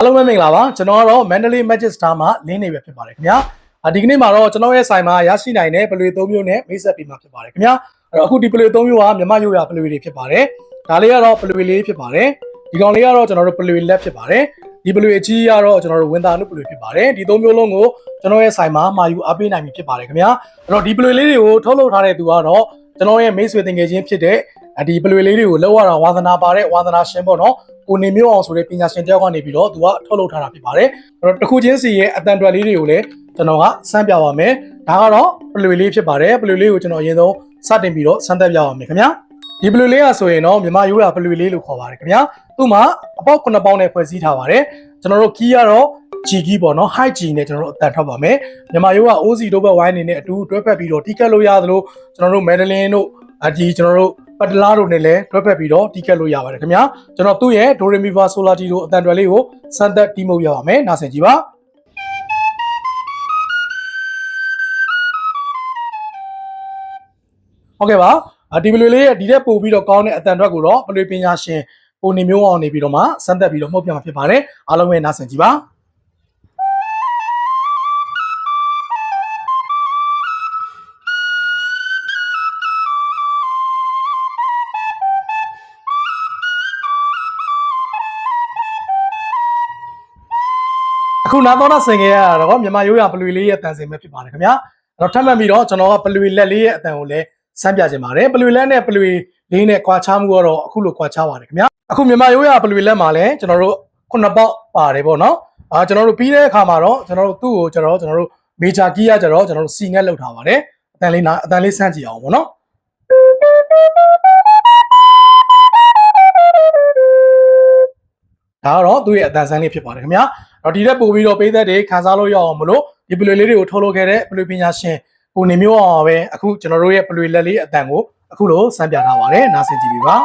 အားလုံးပဲမင်္ဂလာပါကျွန်တော်ကတော့ Mandalay Magic Star မှာလင်းနေပဲဖြစ်ပါတယ်ခင်ဗျာအာဒီကနေ့မှာတော့ကျွန်တော်ရဲ့ဆိုင်မှာရရှိနိုင်တဲ့ပလွေ၃မျိုးနဲ့မိတ်ဆက်ပေးမှာဖြစ်ပါတယ်ခင်ဗျာအဲ့တော့အခုဒီပလွေ၃မျိုးကမြန်မာရိုးရာပလွေတွေဖြစ်ပါတယ်ဒါလေးကတော့ပလွေလေးဖြစ်ပါတယ်ဒီကောင်လေးကတော့ကျွန်တော်တို့ပလွေလက်ဖြစ်ပါတယ်ဒီပလွေအကြီးကတော့ကျွန်တော်တို့ဝင်သားနုပလွေဖြစ်ပါတယ်ဒီ၃မျိုးလုံးကိုကျွန်တော်ရဲ့ဆိုင်မှာမှာယူအားပေးနိုင်ပြီဖြစ်ပါတယ်ခင်ဗျာအဲ့တော့ဒီပလွေလေးတွေကိုထုတ်လုပ်ထားတဲ့သူကတော့ ကျွန်တော်ရဲ့မိတ်ဆွေတင်ငယ်ချင်းဖြစ်တဲ့ဒီပလွေလေးတွေကိုလောက်ရတာဝါသနာပါတဲ့ဝါသနာရှင်ပေါ့နော်ကိုနေမျိုးအောင်ဆိုတဲ့ပညာရှင်တယောက်ကနေပြီးတော့သူကထုတ်လုပ်ထားတာဖြစ်ပါတယ်အဲ့တော့တစ်ခုချင်းစီရဲ့အတန်တွယ်လေးတွေကိုလည်းကျွန်တော်ကစမ်းပြပါမယ်ဒါကတော့ပလွေလေးဖြစ်ပါတယ်ပလွေလေးကိုကျွန်တော်အရင်ဆုံးစတင်ပြီးတော့စမ်းသပ်ပြပါမယ်ခင်ဗျာဒီပလွေလေးကဆိုရင်တော့မြန်မာရိုးရာပလွေလေးလို့ခေါ်ပါတယ်ခင်ဗျာသူ့မှာအပေါက်9ပေါင်းနဲ့ဖွဲ့စည်းထားပါတယ်ကျွန်တော်တို့ကီးကတော့ G ကီးပေါ့နော် high G နဲ့ကျွန်တော်တို့အတန်ထွက်ပါမယ်မြန်မာရိုးက OZ တို့ဘက်ဝိုင်းနေနဲ့အတူတွဲဖက်ပြီးတော့တီးကတ်လို့ရသလိုကျွန်တော်တို့ Medellin တို့အဒီကျွန်တော်တို့ပတ်တလားတို့နဲ့လည်းတွဲဖက်ပြီးတော့တီးကတ်လို့ရပါတယ်ခင်ဗျာကျွန်တော်သူ့ရဲ့ Do Re Mi Fa Sol La Ti တို့အတန်တွယ်လေးကိုစမ်းသက်တီးမှုတ်ရပါမယ်နားဆင်ကြည့်ပါဟုတ်ကဲ့ပါအဒီဘလူလေးရဲ့ဒီတဲ့ပို့ပြီးတော့ကောင်းတဲ့အတန်တွက်ကိုတော့ဘလူပညာရှင်ပုံနေမျိုးအောင်နေပြီးတော့မှစမ်းသက်ပြီးတော့မှုတ်ပြမှာဖြစ်ပါတယ်အားလုံးပဲနားဆင်ကြည့်ပါ အခုနာသောနာဆင်ခဲ့ရတာတော့မြန်မာရိုးရာပလွေလေးရဲ့အတန်စင်ပဲဖြစ်ပါတယ်ခင်ဗျာအဲ့တော့ထပ်မှတ်ပြီးတော့ကျွန်တော်ကပလွေလက်လေးရဲ့အတန်ကိုလည်းစမ်းပြခြင်းပါတယ်ပလွေလက်နဲ့ပလွေလေးနဲ့ကွာခြားမှုကတော့အခုလိုကွာခြားပါတယ်ခင်ဗျာအခုမြန်မာရိုးရာပလွေလက်မှာလည်းကျွန်တော်တို့ခုနှစ်ပေါက်ပါတယ်ပေါ့နော်အာကျွန်တော်တို့ပြီးတဲ့အခါမှာတော့ကျွန်တော်တို့သူ့ကိုကျွန်တော်တို့ကျွန်တော်တို့မေဂျာကီးရကြတော့ကျွန်တော်တို့စီငက်လောက်ထားပါတယ်အတန်လေးနာအတန်လေးစမ်းကြည့်အောင်ပေါ့နော်ဒါကတော့သူ့ရဲ့အတန်ဆန်းလေးဖြစ်ပါတယ်ခင်ဗျာ တော့ဒီတက်ပို့ပြီးတော့ပေးသက်တွေခန်းစားလို့ရအောင်မလို့ဒီပလွေလေးတွေကိုထုတ်လုပ်ခဲ့တဲ့ပလွေပညာရှင်ကိုနေမျိုးအောင်ပဲအခုကျွန်တော်တို့ရဲ့ပလွေလက်လေးအတန်ကိုအခုလိုစမ်းပြထားပါတယ်နားဆင်ကြည့်ပြီပါ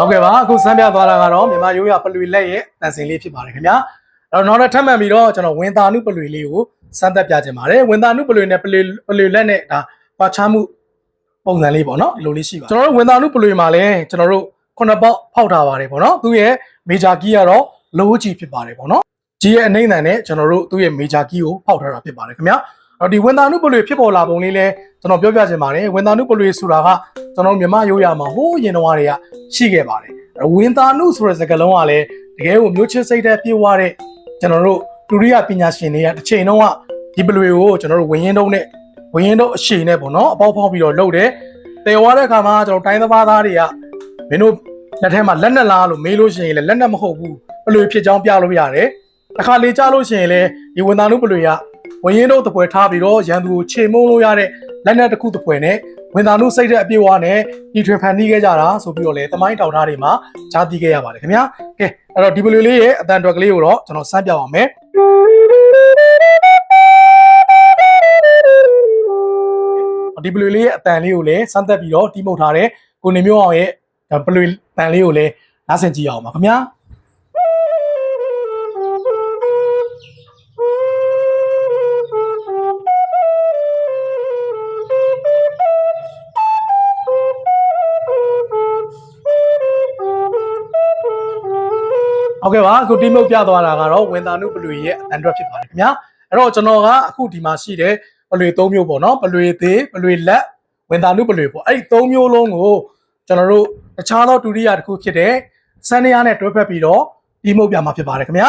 ဟုတ်ကဲ့ပါအခုစမ်းပြသွားတာကတော့မြန်မာရိုးရာပလွေလက်ရဲ့တန်စင်လေးဖြစ်ပါတယ်ခင်ဗျာအဲ့တော့နောက်တော့ထပ်မှန်ပြီးတော့ကျွန်တော်ဝင်သာနုပလွေလေးကိုစမ်းသက်ပြခြင်းပါတယ်ဝင်သာနုပလွေနဲ့ပလွေပလွေလက်နဲ့ဒါပွားချမှုပုံစံလေးပေါ့နော်ဒီလိုလေးရှိပါကျွန်တော်တို့ဝင်သာနုပလွေမှာလည်းကျွန်တော်တို့ခုနှစ်ပေါက်ဖောက်ထားပါတယ်ပေါ့နော်သူ့ရဲ့မေဂျာကီးကတော့ low G ဖြစ်ပါတယ်ပေါ့နော် G ရဲ့အနှိမ့်တန်နဲ့ကျွန်တော်တို့သူ့ရဲ့မေဂျာကီးကိုဖောက်ထားတာဖြစ်ပါတယ်ခင်ဗျာ အဲ့တော့ဒီဝင်သာနုပလွေဖြစ်ပေါ်လာပုံလေးလဲကျွန်တော်ပြောပြချင်ပါတယ်ဝင်သာနုပလွေဆိုတာကကျွန်တော်မြန်မာရိုးရာမှာဟိုးရင်တော်တွေကရှိခဲ့ပါတယ်အဲ့တော့ဝင်သာနုဆိုတဲ့စကားလုံးကလည်းတကယ်ကိုမျိုးချစ်စိတ်တဲ့ပြေဝတဲ့ကျွန်တော်တို့ဒုတိယပညာရှင်တွေကတစ်ချိန်လုံးကဒီပလွေကိုကျွန်တော်တို့ဝင်ရင်တုံးနဲ့ဝင်ရင်တုံးအရှိန်နဲ့ပေါ့နော်အပေါက်ဖောက်ပြီးတော့လှုပ်တယ်တယ်ဝါတဲ့အခါမှာကျွန်တော်တိုင်းသမားသားတွေကမင်းတို့လက်ထဲမှာလက်နဲ့လားလို့မေးလို့ရှိရင်လည်းလက်နဲ့မဟုတ်ဘူးပလွေဖြစ်ကြောင်းပြလို့ရတယ်တစ်ခါလေကြားလို့ရှိရင်လည်းဒီဝင်သာနုပလွေက ဝင်ရင်တုံးတပွဲထားပြီးတော့ရန်သူကိုခြေမုံလို့ရတဲ့လက်နဲ့တစ်ခုတစ်ပွဲနဲ့ဝင်သာနုစိတ်တဲ့အပြေဝါနဲ့ဒီထွင်ဖန်တီးခဲ့ကြတာဆိုပြီးတော့လေတမိုင်းတောင်ထားတွေမှာကြားသိခဲ့ရပါတယ်ခင်ဗျာကဲအဲ့တော့ဒီပလွေလေးရဲ့အတန်တွက်ကလေးကိုတော့ကျွန်တော်စမ်းပြပါမယ်ဒီပလွေလေးရဲ့အတန်လေးကိုလည်းစမ်းသက်ပြီးတော့တီးမှုတ်ထားတဲ့ကိုနေမျိုးအောင်ရဲ့ဒါပလွေတန်လေးကိုလည်းနားဆင်ကြည့်အောင်ပါခင်ဗျာ ဟုတ်ကဲ့ပါအခုတီးမှုတ်ပြသွားတာကတော့ဝင်သာနုပလွေရဲ့အတန်တွက်ဖြစ်ပါတယ်ခင်ဗျာအဲ့တော့ကျွန်တော်ကအခုဒီမှာရှိတဲ့ပလွေ၃မျိုးပေါ့နော်ပလွေသေးပလွေလက်ဝင်သာနုပလွေပေါ့အဲ့ဒီ၃မျိုးလုံးကိုကျွန်တော်တို့တခြားသောဒုတိယတစ်ခုဖြစ်တဲ့စန္ဒယာနဲ့တွဲဖက်ပြီးတော့တီးမှုတ်ပြမှာဖြစ်ပါတယ်ခင်ဗျာ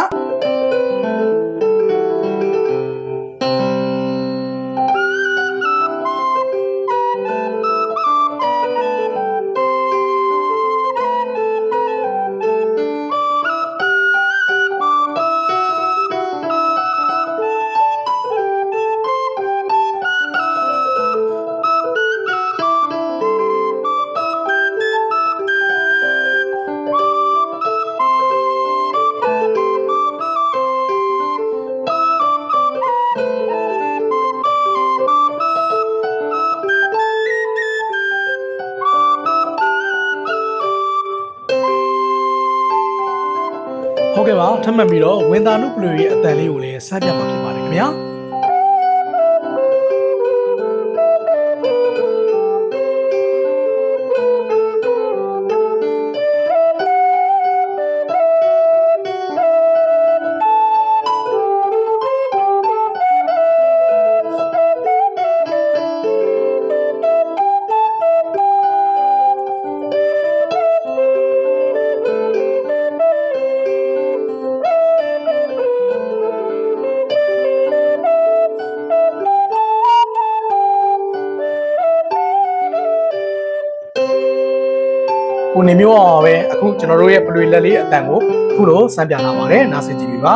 ထပ်မံပြီးတော့ဝင်းသားနုပလူရဲ့အတန်လေးကိုလည်းစပြမှာဖြစ်ပါတယ်ခင်ဗျာ ကိုနေမျိုးအောင်ပဲအခုကျွန်တော်တို့ရဲ့ပလွေလက်လေးအတန်ကိုအခုလိုစပြလာပါတယ်နားဆင်ကြည့်ပြီပါ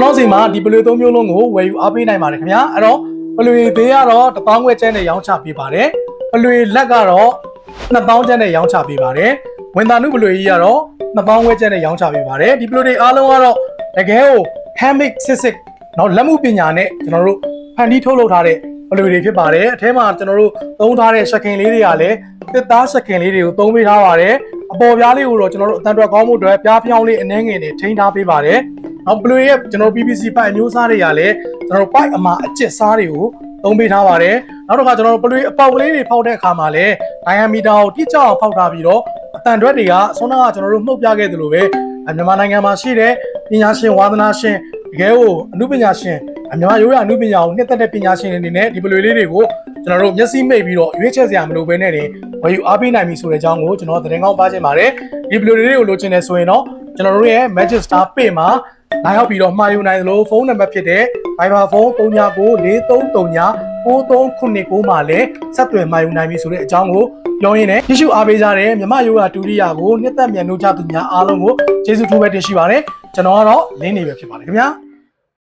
ကျွန်တော်စီမှာဒီပလွေ၃မျိုးလုံးကိုဝယ်ယူအားပေးနိုင်ပါတယ်ခင်ဗျာအဲ့တော့ပလွေသေးကတော့တပေါင်းခွဲကျန်းနဲ့ရောင်းချပေးပါတယ်ပလွေလက်ကတော့နှစ်ပေါင်းကျန်းနဲ့ရောင်းချပေးပါတယ်ဝင်တာနုပလွေကြီးကတော့နှစ်ပေါင်းခွဲကျန်းနဲ့ရောင်းချပေးပါတယ်ဒီပလွေတွေအားလုံးကတော့တကယ်ကို handmade စစ်စစ်နော်လက်မှုပညာနဲ့ကျွန်တော်တို့ဖန်တီးထုတ်လုပ်ထားတဲ့ပလွေတွေဖြစ်ပါတယ်အထဲမှာကျွန်တော်တို့သုံးထားတဲ့စကင်လေးတွေကလည်းတစ်သားစကင်လေးတွေကိုသုံးပေးထားပါတယ်အပေါ်ပြားလေးကိုတော့ကျွန်တော်တို့အတန်အတွက်ကောင်းမှုအတွက်ပြားပြောင်းလေးအနှဲငယ်နဲ့ထိန်းထားပေးပါတယ် နောက်ဘလူရဲ့ကျွန်တော် PPC ပိုက်အမျိုးအစားတွေကလည်းကျွန်တော်ပိုက်အမာအကျစ်စားတွေကိုသုံးပေးထားပါတယ်နောက်တစ်ခါကျွန်တော်ဘလူအပေါက်ကလေးတွေဖောက်တဲ့အခါမှာလည်း diameter ကိုတိကျအောင်ဖောက်ထားပြီးတော့အတန်တွက်တွေကဆွမ်းနာကကျွန်တော်တို့မှုတ်ပြခဲ့သလိုပဲမြန်မာနိုင်ငံမှာရှိတဲ့ပညာရှင်ဝါသနာရှင်တကယ်ကိုအမှုပညာရှင်အမြန်မာရိုးရာအမှုပညာကိုနှစ်သက်တဲ့ပညာရှင်တွေအနေနဲ့ဒီဘလူလေးတွေကိုကျွန်တော်တို့မျက်စိမိတ်ပြီးတော့ရွေးချယ်စရာမလိုဘဲနဲ့နေဝယ်ယူအားပေးနိုင်ပြီဆိုတဲ့အကြောင်းကိုကျွန်တော်သတင်းကောင်းပါချင်ပါတယ်ဒီဘလူလေးတွေကိုလိုချင်တယ်ဆိုရင်တော့ကျွန်တော်တို့ရဲ့ Magic Star Pay မှာ လာရောက်ပြီးတော့မှာယူနိုင်သလိုဖုန်းနံပါတ်ဖြစ်တဲ့ Viber ဖုန်း399339 9399မှာလည်းဆက်သွယ်မှာယူနိုင်ပြီဆိုတဲ့အကြောင်းကိုပြောရင်းနဲ့တ िश ူအားပေးကြတဲ့မြမယောဂတူရိယာကိုနှစ်သက်မြန်လို့ကြသူများအားလုံးကိုကျေးဇူးထူးပဲတင်ရှိပါတယ်ကျွန်တော်ကတော့လင်းနေပဲဖြစ်ပါတယ်ခင်ဗျာ